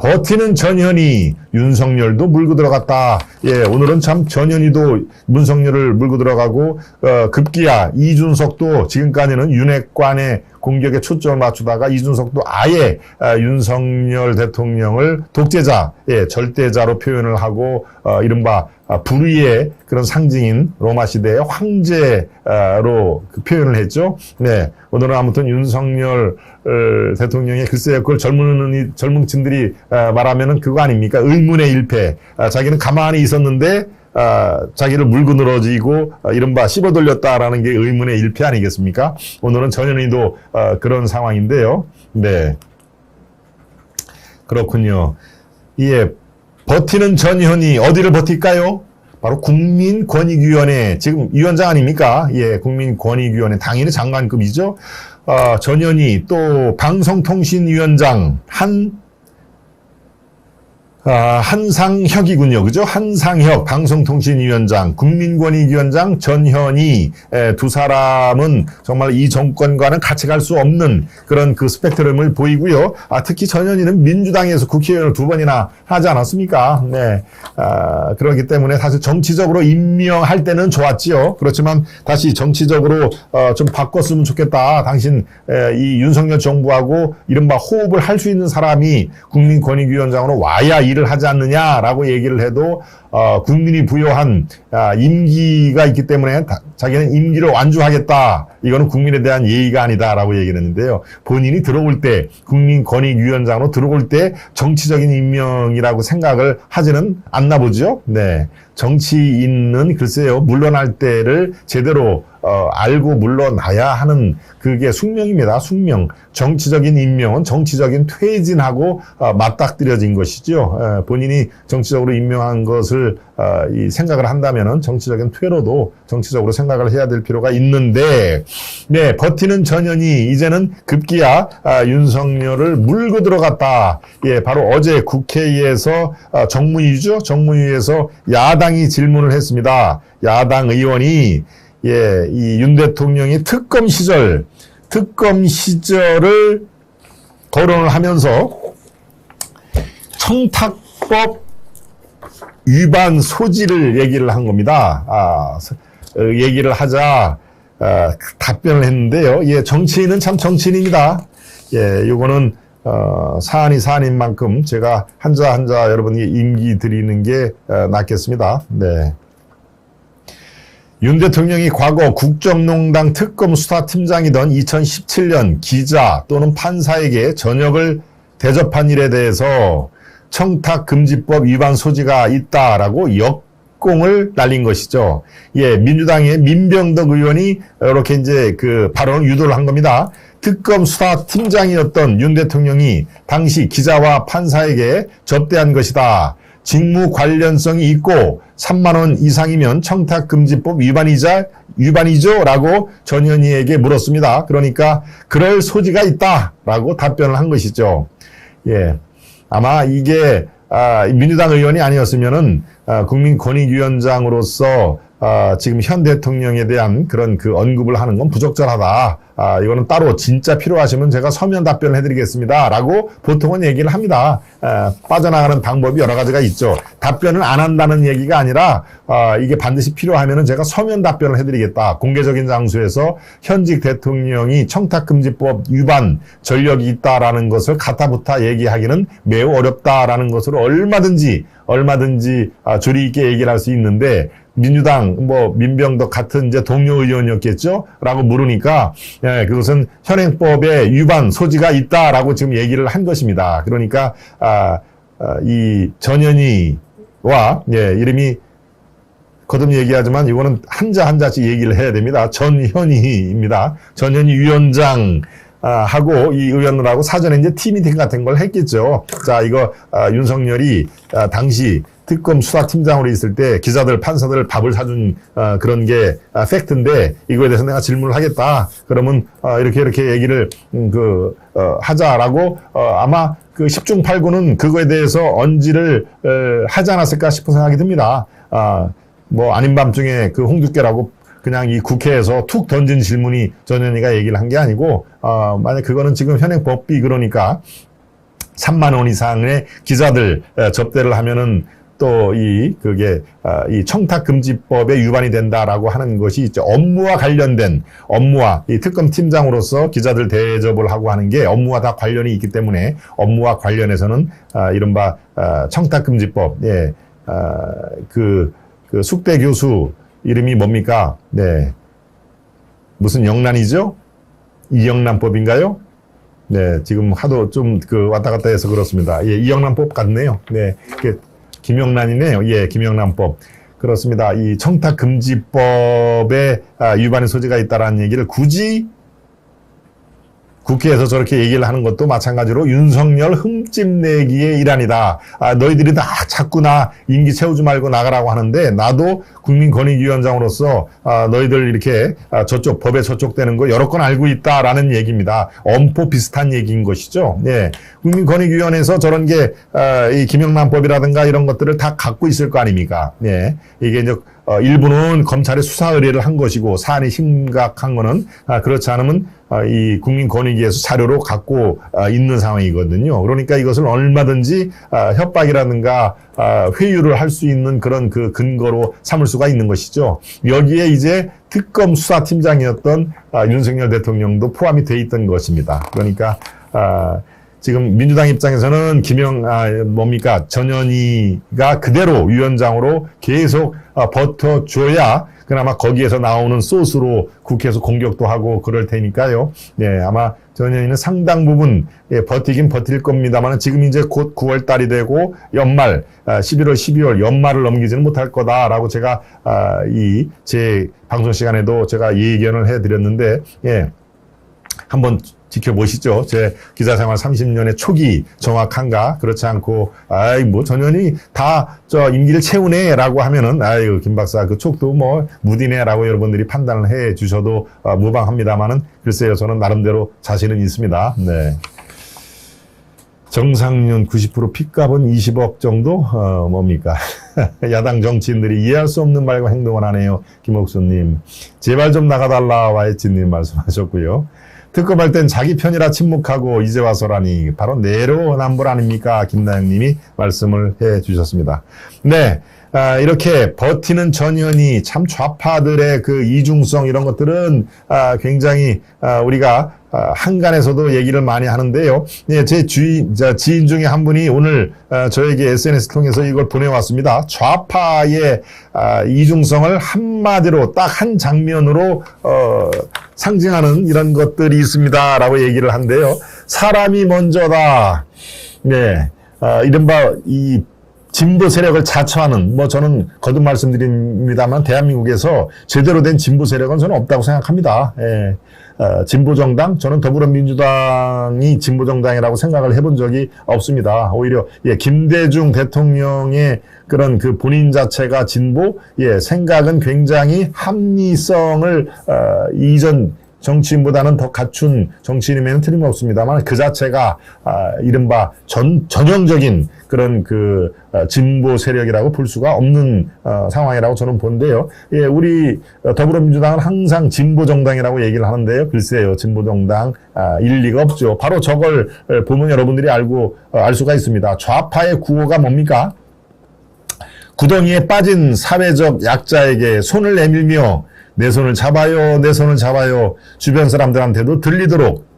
버티는 전현희, 윤석열도 물고 들어갔다. 예, 오늘은 참 전현희도 문석열을 물고 들어가고, 어, 급기야 이준석도 지금까지는 윤핵관의 공격에 초점을 맞추다가 이준석도 아예 아, 윤석열 대통령을 독재자, 예, 절대자로 표현을 하고, 어, 이른바 아, 불의의 그런 상징인 로마 시대의 황제로 그 표현을 했죠. 네. 오늘은 아무튼 윤석열 어, 대통령의 글쎄요, 그걸 젊은, 젊은 층들이 어, 말하면은 그거 아닙니까? 의문의 일패. 아, 자기는 가만히 있었는데, 아, 자기를 물고 늘어지고 아, 이른바 씹어 돌렸다라는 게 의문의 일패 아니겠습니까? 오늘은 전현희도 아, 그런 상황인데요. 네. 그렇군요. 예, 버티는 전현희 어디를 버틸까요? 바로 국민권익위원회 지금 위원장 아닙니까? 예, 국민권익위원회 당연히 장관급이죠. 어, 전현희 또 방송통신위원장 한 아, 한상혁이군요. 그죠? 한상혁 방송통신위원장, 국민권익위원장 전현희 에, 두 사람은 정말 이 정권과는 같이 갈 수 없는 그런 그 스펙트럼을 보이고요. 아, 특히 전현희는 민주당에서 국회의원을 두 번이나 하지 않았습니까? 네. 아, 그렇기 때문에 사실 정치적으로 임명할 때는 좋았지요. 그렇지만 다시 정치적으로 어, 좀 바꿨으면 좋겠다. 당신 에, 이 윤석열 정부하고 이른바 호흡을 할 수 있는 사람이 국민권익위원장으로 와야 일을 하지 않느냐라고 얘기를 해도 어, 국민이 부여한 아, 임기가 있기 때문에 다, 자기는 임기를 완주하겠다. 이거는 국민에 대한 예의가 아니다라고 얘기를 했는데요. 본인이 들어올 때 국민권익위원장으로 들어올 때 정치적인 임명이라고 생각을 하지는 않나 보죠. 네. 정치인은 글쎄요 물러날 때를 제대로 어, 알고 물러나야 하는 그게 숙명입니다. 숙명. 정치적인 임명은 정치적인 퇴진하고 어, 맞닥뜨려진 것이죠. 에, 본인이 정치적으로 임명한 것을 어, 이 생각을 한다면은 정치적인 퇴로도 정치적으로 생각을 해야 될 필요가 있는데, 네 버티는 전현이 이제는 급기야 아, 윤석열을 물고 들어갔다. 예, 바로 어제 국회에서 아, 정무위죠. 정무위에서 야당이 질문을 했습니다. 야당 의원이 예, 이 윤 대통령이 특검 시절, 특검 시절을 거론을 하면서 청탁법 위반 소지를 얘기를 한 겁니다. 아, 어, 얘기를 하자 아, 답변을 했는데요. 예, 정치인은 참 정치인입니다. 예, 요거는 어, 사안이 사안인 만큼 제가 한자 한자 여러분에게 임기 드리는 게 어, 낫겠습니다. 네. 윤 대통령이 과거 국정농단 특검 수사팀장이던 2017년 기자 또는 판사에게 전역을 대접한 일에 대해서 청탁금지법 위반 소지가 있다라고 역공을 날린 것이죠. 예, 민주당의 민병덕 의원이 이렇게 이제 그 발언을 유도를 한 겁니다. 특검 수사팀장이었던 윤 대통령이 당시 기자와 판사에게 접대한 것이다. 직무 관련성이 있고 3만 원 이상이면 청탁금지법 위반이자 위반이죠라고 전현희에게 물었습니다. 그러니까 그럴 소지가 있다라고 답변을 한 것이죠. 예, 아마 이게 아, 민주당 의원이 아니었으면은 아, 국민권익위원장으로서 아, 지금 현 대통령에 대한 그런 그 언급을 하는 건 부적절하다. 아, 이거는 따로 진짜 필요하시면 제가 서면 답변을 해드리겠습니다. 라고 보통은 얘기를 합니다. 아, 빠져나가는 방법이 여러 가지가 있죠. 답변을 안 한다는 얘기가 아니라 아, 이게 반드시 필요하면 제가 서면 답변을 해드리겠다. 공개적인 장소에서 현직 대통령이 청탁금지법 위반 전력이 있다라는 것을 가타부타 얘기하기는 매우 어렵다라는 것으로 얼마든지 얼마든지 아, 조리 있게 얘기를 할 수 있는데 민주당 뭐 민병덕 같은 이제 동료 의원이었겠죠? 라고 물으니까 예, 그것은 현행법에 위반 소지가 있다라고 지금 얘기를 한 것입니다. 그러니까 아, 아, 이 전현희와 예, 이름이 거듭 얘기하지만 이거는 한자 한자씩 얘기를 해야 됩니다. 전현희입니다. 전현희 위원장 아, 하고 이 의원들하고 사전에 이제 팀미팅 같은 걸 했겠죠. 자, 이거 아, 윤석열이 아, 당시 특검 수사팀장으로 있을 때 기자들, 판사들 밥을 사준 어, 그런 게 아, 팩트인데 이거에 대해서 내가 질문을 하겠다. 그러면 어, 이렇게 이렇게 얘기를 음, 그 어, 하자라고 어, 아마 그 10중 8구는 그거에 대해서 언지를 어, 하지 않았을까 싶은 생각이 듭니다. 아, 뭐 아닌 밤중에 그 홍두깨라고 그냥 이 국회에서 툭 던진 질문이 전현희가 얘기를 한 게 아니고 어, 만약 그거는 지금 현행 법비 그러니까 3만 원 이상의 기자들 에, 접대를 하면은 또이 그게 아, 이 청탁 금지법에 위반이 된다라고 하는 것이 이제 업무와 관련된 업무와 이 특검 팀장으로서 기자들 대접을 하고 하는 게 업무와 다 관련이 있기 때문에 업무와 관련해서는 아, 이른바 아, 청탁 금지법 예. 아, 그, 그 숙대 교수 이름이 뭡니까? 네. 무슨 영란이죠? 이영란법인가요? 네, 지금 하도 좀 그 왔다 갔다 해서 그렇습니다. 예, 이영란법 같네요. 네, 그 김영란이네요. 예, 김영란법. 그렇습니다. 이 청탁금지법에 아, 위반의 소지가 있다라는 얘기를 굳이 국회에서 저렇게 얘기를 하는 것도 마찬가지로 윤석열 흠집내기의 일환이다. 아, 너희들이 다 자꾸 나 임기 채우지 말고 나가라고 하는데 나도 국민권익위원장으로서 아, 너희들 이렇게 아, 저쪽 법에 저쪽되는 거 여러 건 알고 있다라는 얘기입니다. 엄포 비슷한 얘기인 것이죠. 예. 국민권익위원회에서 저런 게 아, 이 김영란법이라든가 이런 것들을 다 갖고 있을 거 아닙니까? 예. 이게 이제 어, 일부는 검찰의 수사 의뢰를 한 것이고 사안이 심각한 거는 아, 그렇지 않으면 아, 이 국민권익위에서 자료로 갖고 아, 있는 상황이거든요. 그러니까 이것을 얼마든지 아, 협박이라든가 아, 회유를 할 수 있는 그런 그 근거로 삼을 수가 있는 것이죠. 여기에 이제 특검 수사팀장이었던 아, 윤석열 대통령도 포함이 돼 있던 것입니다. 그러니까 아, 지금 민주당 입장에서는 김영 아 뭡니까 전현희가 그대로 위원장으로 계속 아, 버텨줘야 그나마 거기에서 나오는 소스로 국회에서 공격도 하고 그럴 테니까요. 네 아마 전현희는 상당 부분 예, 버티긴 버틸 겁니다만 지금 이제 곧 9월 달이 되고 연말 아, 11월 12월 연말을 넘기지는 못할 거다라고 제가 아, 이 제 방송 시간에도 제가 예견을 해드렸는데 예. 한번 지켜보시죠. 제 기자 생활 30년의 초기 정확한가? 그렇지 않고, 아이, 뭐, 전현이 다, 저, 임기를 채우네라고 하면은, 아유, 김 박사, 그 촉도 뭐, 무디네라고 여러분들이 판단을 해 주셔도 어, 무방합니다만은, 글쎄요, 저는 나름대로 자신은 있습니다. 네. 정상윤 90% 핏값은 20억 정도? 어, 뭡니까? 야당 정치인들이 이해할 수 없는 말과 행동을 하네요. 김옥수님. 제발 좀 나가달라. 와이치님 말씀하셨고요. 특검할 땐 자기 편이라 침묵하고 이제 와서라니 바로 내로남불 아닙니까? 김나영님이 말씀을 해 주셨습니다. 네. 아, 이렇게 버티는 전현이 참 좌파들의 그 이중성 이런 것들은 아, 굉장히 아, 우리가 아, 한간에서도 얘기를 많이 하는데요. 예, 제 주인, 자, 지인 중에 한 분이 오늘 아, 저에게 SNS 통해서 이걸 보내왔습니다. 좌파의 아, 이중성을 한마디로 딱 한 장면으로 어, 상징하는 이런 것들이 있습니다라고 얘기를 한대요. 사람이 먼저다. 네, 아, 이른바 이 진보 세력을 자처하는 뭐 저는 거듭 말씀드립니다만 대한민국에서 제대로 된 진보 세력은 저는 없다고 생각합니다. 예. 어, 진보 정당 저는 더불어민주당이 진보 정당이라고 생각을 해본 적이 없습니다. 오히려 예, 김대중 대통령의 그런 그 본인 자체가 진보 예, 생각은 굉장히 합리성을 어, 이전 정치인보다는 더 갖춘 정치인이면 틀림없습니다만 그 자체가 아, 이른바 전, 전형적인 그런 그 어, 진보 세력이라고 볼 수가 없는 어, 상황이라고 저는 보는데요. 예, 우리 더불어민주당은 항상 진보 정당이라고 얘기를 하는데요. 글쎄요, 진보 정당 아, 일리가 없죠. 바로 저걸 보면 여러분들이 알고 어, 알 수가 있습니다. 좌파의 구호가 뭡니까? 구덩이에 빠진 사회적 약자에게 손을 내밀며 내 손을 잡아요, 내 손을 잡아요. 주변 사람들한테도 들리도록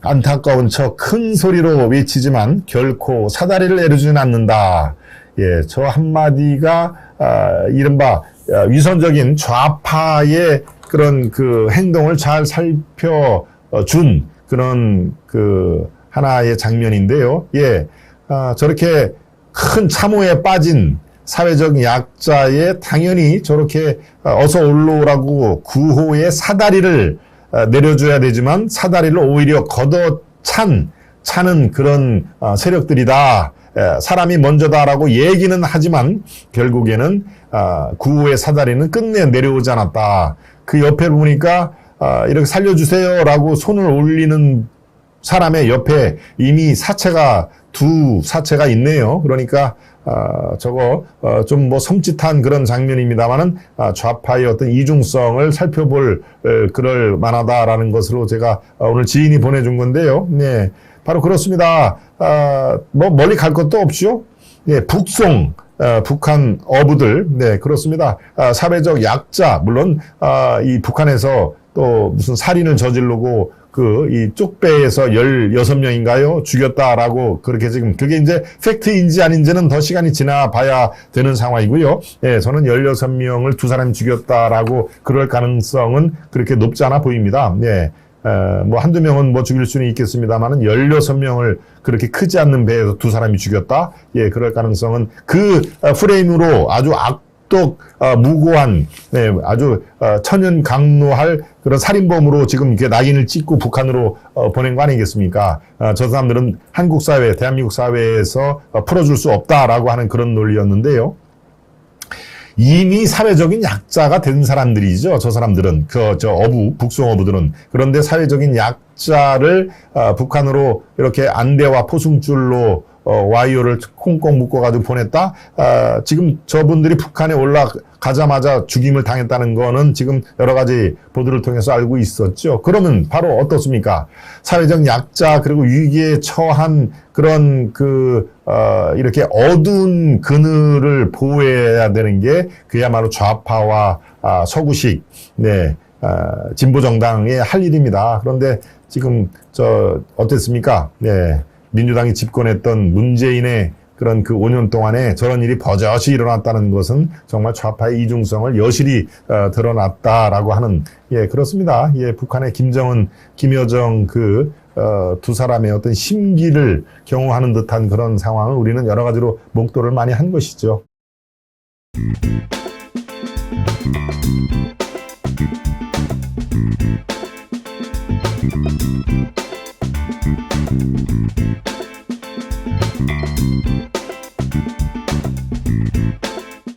안타까운 척 큰 소리로 외치지만 결코 사다리를 내려주진 않는다. 예, 저 한마디가 아, 이른바 아, 위선적인 좌파의 그런 그 행동을 잘 살펴준 그런 그 하나의 장면인데요. 예, 아, 저렇게 큰 참호에 빠진 사회적 약자에 당연히 저렇게 어서 올라오라고 구호의 사다리를 어, 내려줘야 되지만 사다리를 오히려 걷어찬 차는 그런 어, 세력들이다. 사람이 먼저다라고 얘기는 하지만 결국에는 어, 구호의 사다리는 끝내 내려오지 않았다. 그 옆에 보니까 이렇게 살려주세요라고 손을 올리는 사람의 옆에 이미 사체가 두 사체가 있네요. 그러니까 어, 저거 어, 좀 뭐 섬찟한 그런 장면입니다만은 아, 좌파의 어떤 이중성을 살펴볼 에, 그럴 만하다라는 것으로 제가 어, 오늘 지인이 보내준 건데요. 네. 바로 그렇습니다. 아, 뭐 멀리 갈 것도 없죠. 예, 북송 어, 북한 어부들, 네 그렇습니다. 아, 사회적 약자 물론 아, 이 북한에서 또 무슨 살인을 저지르고 그 이 쪽배에서 16명인가요? 죽였다라고 그렇게 지금 그게 이제 팩트인지 아닌지는 더 시간이 지나 봐야 되는 상황이고요. 예, 저는 16명을 두 사람이 죽였다라고 그럴 가능성은 그렇게 높지 않아 보입니다. 예. 에, 뭐 한두 명은 뭐 죽일 수는 있겠습니다만은 16명을 그렇게 크지 않는 배에서 두 사람이 죽였다? 예, 그럴 가능성은 그 어, 프레임으로 아주 악 독, 어, 무고한, 네, 아주 어, 천연 강노할 그런 살인범으로 지금 이렇게 낙인을 찍고 북한으로 어, 보낸 거 아니겠습니까? 어, 저 사람들은 한국 사회, 대한민국 사회에서 어, 풀어줄 수 없다라고 하는 그런 논리였는데요. 이미 사회적인 약자가 된 사람들이죠. 저 사람들은 그 저 어부 북송 어부들은 그런데 사회적인 약자를 어, 북한으로 이렇게 안대와 포승줄로 어, 와이어를 콩콩 묶어가지고 보냈다. 어, 지금 저분들이 북한에 올라가자마자 죽임을 당했다는 거는 지금 여러 가지 보도를 통해서 알고 있었죠. 그러면 바로 어떻습니까? 사회적 약자 그리고 위기에 처한 그런 그 어, 이렇게 어두운 그늘을 보호해야 되는 게 그야말로 좌파와 아, 서구식 네. 아, 진보 정당의 할 일입니다. 그런데 지금 저 어땠습니까? 네. 민주당이 집권했던 문재인의 그런 그 5년 동안에 저런 일이 버젓이 일어났다는 것은 정말 좌파의 이중성을 여실히 어, 드러났다라고 하는 예 그렇습니다. 예 북한의 김정은, 김여정 그 어, 두 사람의 어떤 심기를 경험하는 듯한 그런 상황을 우리는 여러 가지로 목도를 많이 한 것이죠.